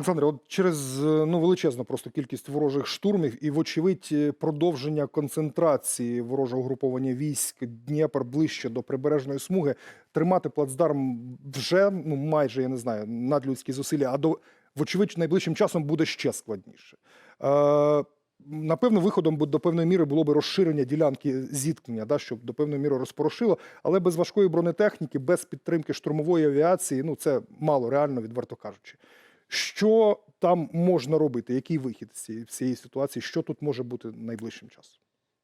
Олександре, от через е, ну величезну просто кількість ворожих штурмів і, вочевидь, е, продовження концентрації ворожого угруповання військ Дніпр ближче до прибережної смуги, тримати плацдарм вже ну майже я не знаю надлюдські зусилля, а до вочевидь найближчим часом буде ще складніше. Е, Напевно, виходом до певної міри було би розширення ділянки зіткнення, да, щоб до певної міри розпорошило, але без важкої бронетехніки, без підтримки штурмової авіації, ну це мало реально, відверто кажучи. Що там можна робити? Який вихід з цієї, цієї ситуації? Що тут може бути найближчим часом?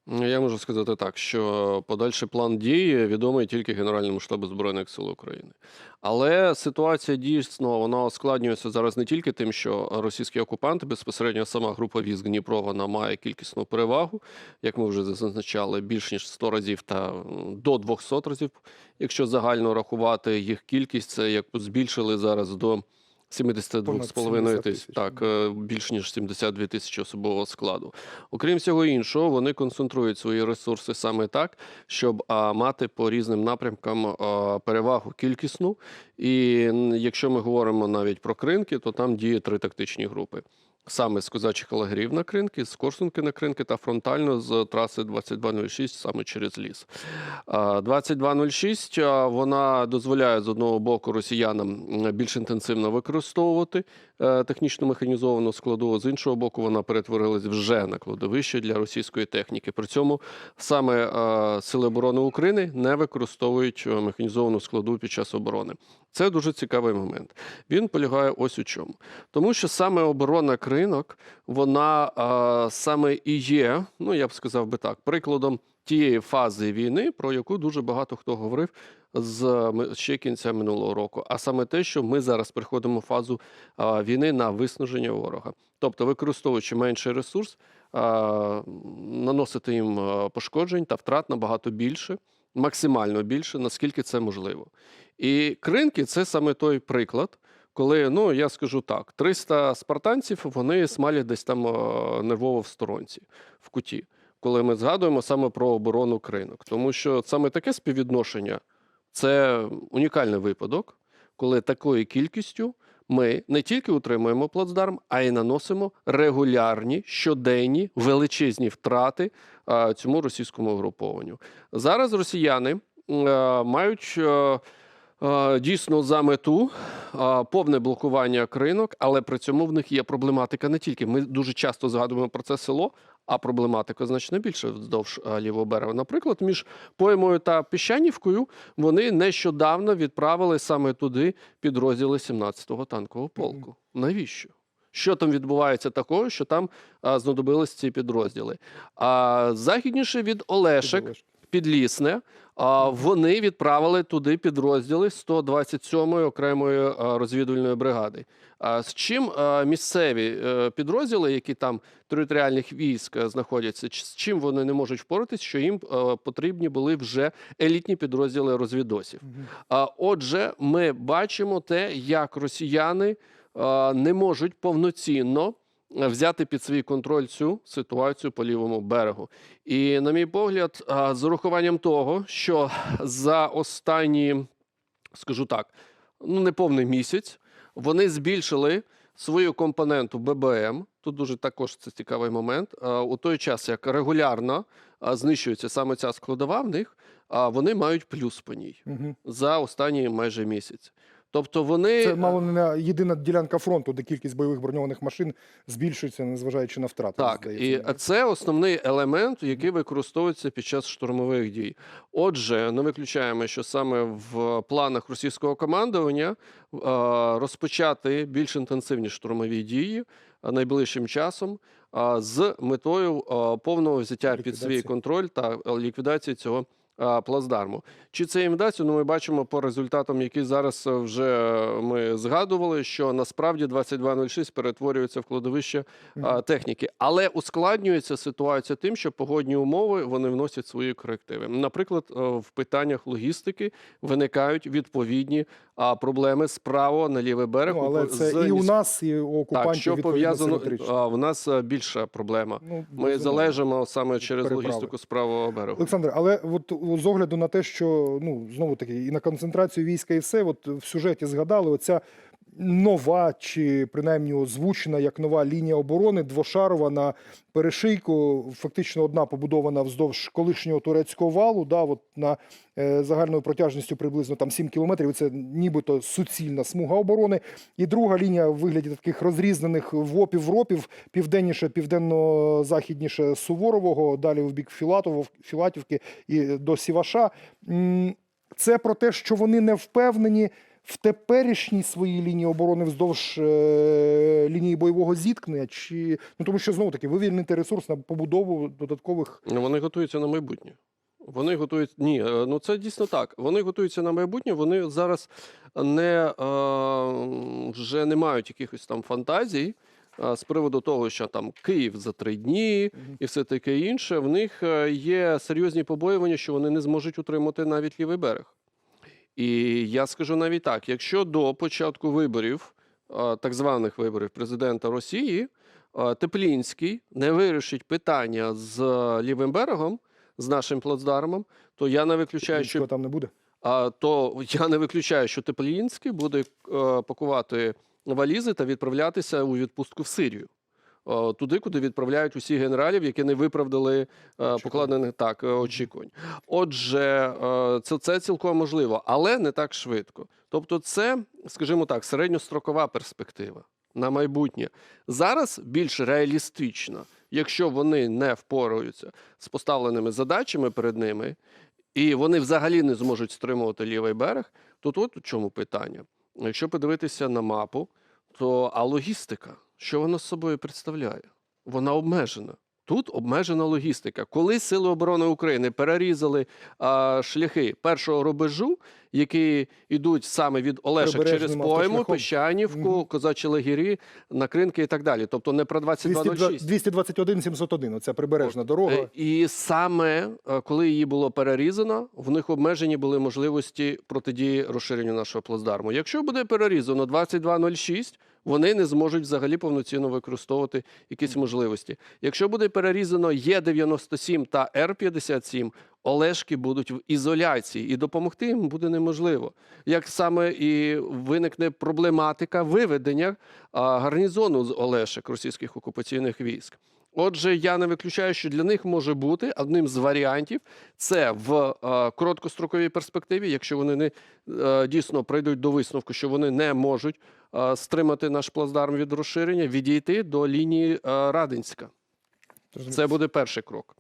Ну, Я можу сказати так, що подальший план дії відомий тільки Генеральному штабу Збройних сил України. Але ситуація дійсно вона ускладнюється зараз не тільки тим, що російські окупанти, безпосередньо сама група військ Дніпро, вона має кількісну перевагу, як ми вже зазначали, більш ніж 100 разів та до 200 разів, якщо загально рахувати їх кількість, це як збільшили зараз до 72,5 Понад 70 тисяч. тисяч. Так, е, більш ніж 72 тисячі особового складу. Окрім всього іншого, вони концентрують свої ресурси саме так, щоб а, мати по різним напрямкам а, перевагу кількісну. І якщо ми говоримо навіть про кринки, то там діє три тактичні групи. Саме з козачих лагерів на кринки, з Корсунки на кринки та фронтально з траси 2206 саме через ліс. 2206 вона дозволяє з одного боку росіянам більш інтенсивно використовувати е, технічно механізовану складову, з іншого боку, вона перетворилась вже на кладовище для російської техніки. При цьому саме е, Сили оборони України не використовують е, механізовану складову під час оборони. Це дуже цікавий момент. Він полягає ось у чому. Тому що саме оборона кринок, вона а, саме і є, ну я б сказав би так, прикладом тієї фази війни, про яку дуже багато хто говорив з ще кінця минулого року. А саме те, що ми зараз переходимо в фазу а, війни на виснаження ворога. Тобто, використовуючи менший ресурс, а, наносити їм пошкоджень та втрат набагато більше, максимально більше, наскільки це можливо. І кринки це саме той приклад, коли, ну я скажу так, 300 спартанців вони смалять десь там нервово в сторонці, в куті, коли ми згадуємо саме про оборону кринок. Тому що саме таке співвідношення це унікальний випадок, коли такою кількістю ми не тільки утримуємо плацдарм, а й наносимо регулярні щоденні величезні втрати цьому російському угрупованню. Зараз росіяни е, мають. е, е, Дійсно за мету повне блокування кринок, але при цьому в них є проблематика не тільки. Ми дуже часто згадуємо про це село, а проблематика значно більше вздовж лівого берега. Наприклад, між Поймою та Піщанівкою вони нещодавно відправили саме туди підрозділи 17-го танкового полку. Навіщо? Що там відбувається такого, що там а, знадобились ці підрозділи? А західніше від Олешек, Підлісне, вони відправили туди підрозділи 127-ї окремої розвідувальної бригади. А з чим місцеві е, підрозділи, які там територіальних військ е, знаходяться, з чим вони не можуть впоратись, що їм е, потрібні були вже елітні підрозділи розвідосів. А отже, ми бачимо те, як росіяни е, не можуть повноцінно е, взяти під свій контроль цю ситуацію по лівому берегу. І, на мій погляд, з урахуванням того, що за останні, скажу так, ну неповний місяць, вони збільшили свою компоненту ББМ. Тут дуже також це цікавий момент. У той час, як регулярно знищується саме ця складова в них, вони мають плюс по ній Угу. за останній майже місяць. Тобто вони Це мало не єдина ділянка фронту, де кількість бойових броньованих машин збільшується, незважаючи на втрати. так, здається. і це основний елемент, який використовується під час штурмових дій. Отже, не виключаємо, що саме в планах російського командування е, розпочати більш інтенсивні штурмові дії е, найближчим часом е, з метою е, повного взяття під свій контроль та е, ліквідації цього. Е, Плацдарму. Чи це їм вдасться? Ну, ми бачимо по результатам, які зараз е, вже ми згадували, що насправді 2206 перетворюється в кладовище техніки, але ускладнюється ситуація тим, що погодні умови вони вносять свої корективи. Наприклад, е, в питаннях логістики виникають відповідні проблеми справа на лівий берег. Ну, але це з і у нас, і у окупантів так, що пов'язано в нас е, більша проблема. Ну, Ми залежимо саме через переправи. логістику з правого берегу. Олександр, але от з огляду на те, що ну знову таки і на концентрацію війська, і все, от в сюжеті згадали, оця нова чи принаймні озвучена як нова лінія оборони двошарова на перешийку. Фактично одна побудована вздовж колишнього турецького валу. Да, от на е, загальною протяжністю приблизно там 7 кілометрів. Це нібито суцільна смуга оборони. І друга лінія в вигляді таких розрізнених вопів ропів південніше, південно-західніше Суворового, далі в бік Філатово, Філатівки і до Сіваша. Це про те, що вони не впевнені в теперішній своїй лінії оборони вздовж е, лінії бойового зіткнення, чи ну тому, що знову таки вивільнити ресурс на побудову додаткових Ну, Вони готуються на майбутнє. Вони готують. Ні, е, ну це дійсно так. Вони готуються на майбутнє. Вони зараз не е, вже не мають якихось там фантазій е, з приводу того, що там Київ за три дні і все таке інше. В них е, є серйозні побоювання, що вони не зможуть утримати навіть лівий берег. І я скажу навіть так: якщо до початку виборів, так званих виборів президента Росії, Теплінський не вирішить питання з лівим берегом, з нашим плацдармом, то я не виключаю, що там не буде. а, то я не виключаю, що Теплінський буде пакувати валізи та відправлятися у відпустку в Сирію. Е, Туди, куди відправляють усіх генералів, які не виправдали е, покладених так е, очікувань. Отже, це, це цілком можливо, але не так швидко. Тобто, це, скажімо так, середньострокова перспектива на майбутнє. Зараз більш реалістично, якщо вони не впораються з поставленими задачами перед ними, і вони взагалі не зможуть стримувати лівий берег, то тут у чому питання? Якщо подивитися на мапу, то а логістика, що вона з собою представляє? Вона обмежена. Тут обмежена логістика. Коли Сили оборони України перерізали а, шляхи першого рубежу, які йдуть саме від Олешок через Пойму, автошляхом. Пещанівку, Мгм. Козачі Лагері, Накринки і так далі. Тобто не про 2206. 221 701, оця прибережна дорога. Е, І саме е, коли її було перерізано, в них обмежені були можливості протидії розширенню нашого плацдарму. Якщо буде перерізано 2206, вони не зможуть взагалі повноцінно використовувати якісь можливості. Якщо буде перерізано Є97 та Р57, Олешки будуть в ізоляції, і допомогти їм буде неможливо. Як саме і виникне проблематика виведення гарнізону з Олешек російських окупаційних військ. Отже, я не виключаю, що для них може бути одним з варіантів це в е, короткостроковій перспективі, якщо вони не е, дійсно прийдуть до висновку, що вони не можуть е, стримати наш плацдарм від розширення, відійти до лінії е, Радинська. Це буде перший крок.